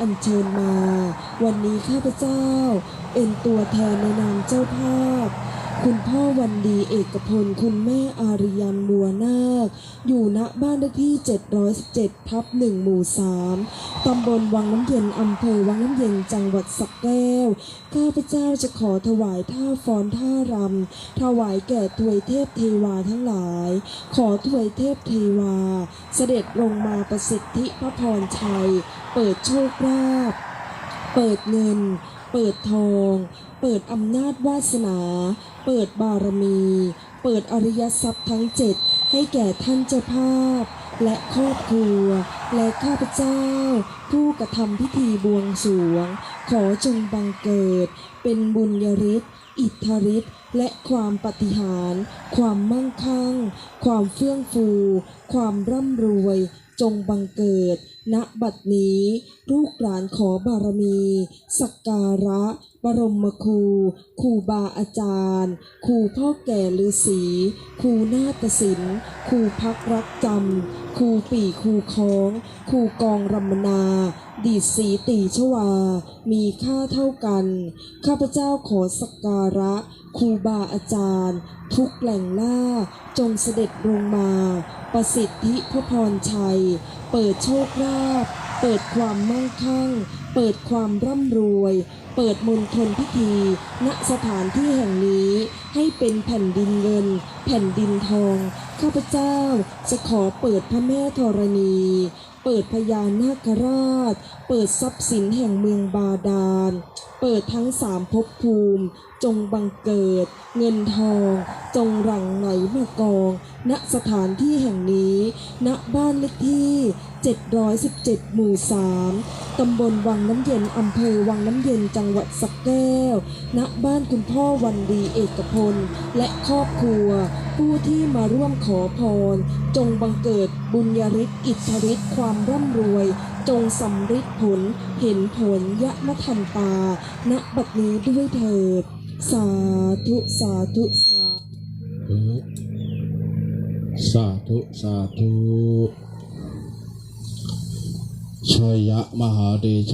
อัญเชิญมา วันนี้ข้าพเจ้า เป็นตัวแทนในนามเจ้าภาพ คุณพ่อวันดีเอกพล คุณแม่อาริยันบัวนาค อยู่ณบ้านเลขที่ 717 ทับ 1 หมู่ 3 ตำบลวังน้ำเย็น อำเภอวังน้ำเย็น จังหวัดสักแก้ว ข้าพเจ้าจะขอถวายท่าฟ้อนท่ารำ ถวายแก่ทวยเทพเทวาทั้งหลาย ขอทวยเทพเทวา เสด็จลงมาประสิทธิพระพรชัย เปิดโชคลาภเปิดเงิน เปิดทอง เปิดอำนาจวาสนา เปิดบารมี เปิดอริยทรัพย์ทั้งเจ็ดให้แก่ท่านเจ้าภาพ และครอบครัว และข้าพเจ้า ผู้กระทำพิธีบวงสรวง ขอจงบังเกิด เป็นบุญยริศ อิทธาริศและความปฏิหาร ความมั่งคั่ง ความเฟื่องฟู ความร่ำรวย จงบังเกิด ณบัดนี้ลูกหลานขอบารมี สักการะ บรมครูครูบาอาจารย์ครูพ่อแก่ฤาษีครูนาฏศิลป์ครูพักรักจำครูปีครูคล้องครูกองรำนาดีดสีตีชวา มีค่าเท่ากัน ข้าพเจ้าขอสักการระครูบาอาจารย์ ทุกแหล่งล่า จงเสด็จลงมา ประสิทธิพระพรชัย เปิดโชคลาภเปิดความมั่งคั่ง เปิดความร่ำรวย เปิดมณฑลพิธี ณสถานที่แห่งนี้ให้เป็นแผ่นดินเงิน แผ่นดินทอง ข้าพเจ้าจะขอเปิดพระแม่ธรณี เปิดพญานาคราช เปิดทรัพย์สินแห่งเมืองบาดาล เปิดทั้งสามภพภูมิ จงบังเกิด เงินทอง จงหลั่งไหลมากอง ณสถานที่แห่งนี้ ณ บ้านเลขที่ 717 หมู่ 3 ตำบลวังน้ำเย็น อำเภอวังน้ำเย็น จังหวัดสักแก้ว ณ บ้านคุณพ่อวันดีเอกพล และครอบครัว ผู้ที่มาร่วมขอพร จงบังเกิดบุญญาฤทธิ์อิทธิฤทธิ์ความร่ำรวย จงสำฤทธิ์ผล เห็นผลยะมะทันตา ณ บัดนี้ด้วยเถิด สาธุ สาธุ สาธุ สาธุสาธุชยะมหาเดช